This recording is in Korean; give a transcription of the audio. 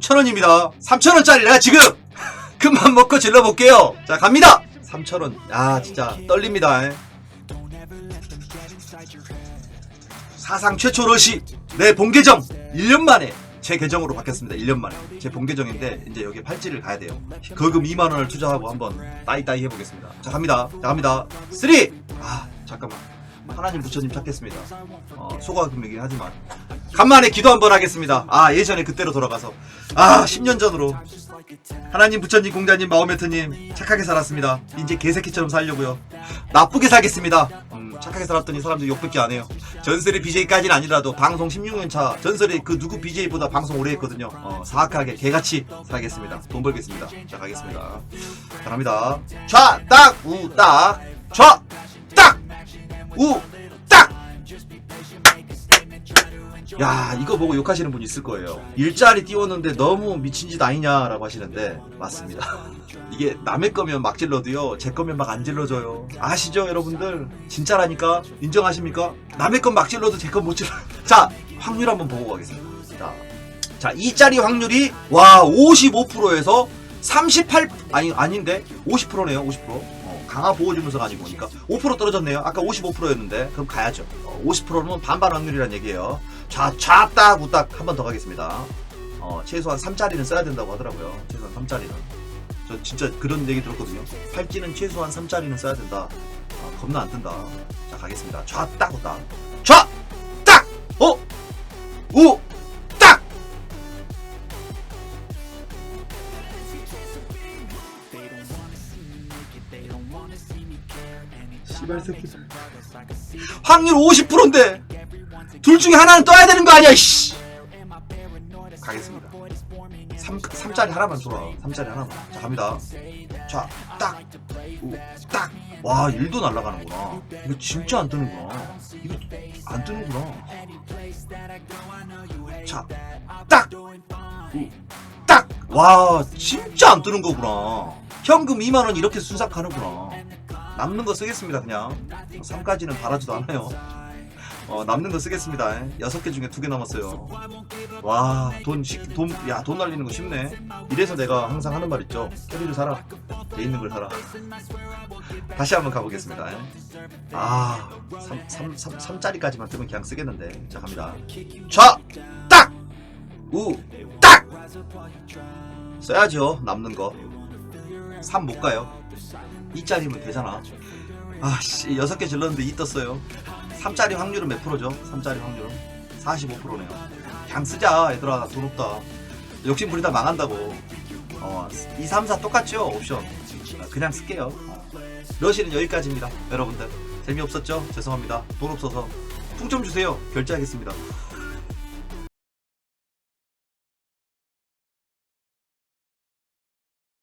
3,000원입니다. 3,000원짜리 내가 지금 금만 먹고 질러볼게요. 자, 갑니다! 3,000원. 야, 진짜 떨립니다. 사상 최초 러시 내 본계정 1년 만에 제 계정으로 바뀌었습니다. 1년 만에 제 본계정인데 이제 여기 팔찌를 가야 돼요. 거금 2만 원을 투자하고 한번 따이따이 해보겠습니다. 자 갑니다. 자 갑니다. 3. 아 잠깐만. 하나님 부처님 찾겠습니다. 어, 소가 금이긴 하지만 간만에 기도 한번 하겠습니다. 아 예전에 그때로 돌아가서 아 10년 전으로 하나님 부처님 공자님 마호메트님 착하게 살았습니다. 이제 개새끼처럼 살려고요. 나쁘게 살겠습니다. 음, 착하게 살았더니 사람들이 욕밖에 안 해요. 전설의 BJ까지는 아니라도 방송 16년 차 전설의 그 누구 BJ보다 방송 오래 했거든요. 어, 사악하게 개같이 살겠습니다. 돈 벌겠습니다. 자 가겠습니다. 자 갑니다. 좌, 딱, 우, 딱, 좌, 딱, 우, 딱. 야 이거 보고 욕하시는 분 있을 거예요. 일자리 띄웠는데 너무 미친 짓 아니냐라고 하시는데 맞습니다. 이게 남의 거면 막 질러도요 제 거면 막 안 질러줘요. 아시죠 여러분들? 진짜라니까? 인정하십니까? 남의 건 막 질러도 제 건 못 질러. 자 확률 한번 보고 가겠습니다. 자, 자 이짜리 확률이 와 55%에서 38 아니 아닌데? 50%네요 50% 어, 강화 보호 주문서가 아니고 보니까 5% 떨어졌네요 아까 55%였는데 그럼 가야죠 어, 50%는 반반 확률이란 얘기예요 자, 좌딱 우딱 한 번 더 가겠습니다. 어, 최소한 3짜리는 써야 된다고 하더라고요. 최소한 3짜리는. 저 진짜 그런 얘기 들었거든요. 팔찌는 최소한 3짜리는 써야 된다. 어, 겁나 안 뜬다. 자, 가겠습니다. 좌 딱 우딱. 좌! 딱! 어? 우! 씨발 새끼들. 확률 50%인데 둘 중에 하나는 떠야 되는 거 아니야, 씨. 가겠습니다. 3, 3짜리 하나만 줘라. 3짜리 하나만. 자, 갑니다. 자, 딱. 우, 딱. 와, 1도 날아가는구나. 이거 진짜 안 뜨는구나. 이거 안 뜨는구나. 자, 딱. 우, 딱. 와, 진짜 안 뜨는 거구나. 현금 2만원 이렇게 순삭하는구나. 남는 거 쓰겠습니다, 그냥. 3까지는 바라지도 않아요. 어, 남는 거 쓰겠습니다. 여섯 개 중에 두개 남았어요. 와, 돈, 시- 돈, 야, 돈 날리는 거 쉽네. 이래서 내가 항상 하는 말 있죠. 캐리를 사라. 돼 있는 걸 사라. 다시 한번 가보겠습니다. 아, 3, 3, 3, 3짜리까지만 뜨면 그냥 쓰겠는데. 자, 갑니다. 좌, 딱! 우, 딱! 써야죠, 남는 거. 3 못 가요. 2짜리면 되잖아. 아, 씨, 여섯 개 질렀는데 2 떴어요. 3짜리 확률은 몇 프로죠? 3짜리 확률은 45%네요. 그냥 쓰자 얘들아 돈 없다. 욕심 부리다 망한다고. 어, 2, 3, 4 똑같죠 옵션. 아, 그냥 쓸게요. 어. 러시는 여기까지입니다. 여러분들 재미없었죠? 죄송합니다. 돈 없어서 풍 좀 주세요. 결제하겠습니다.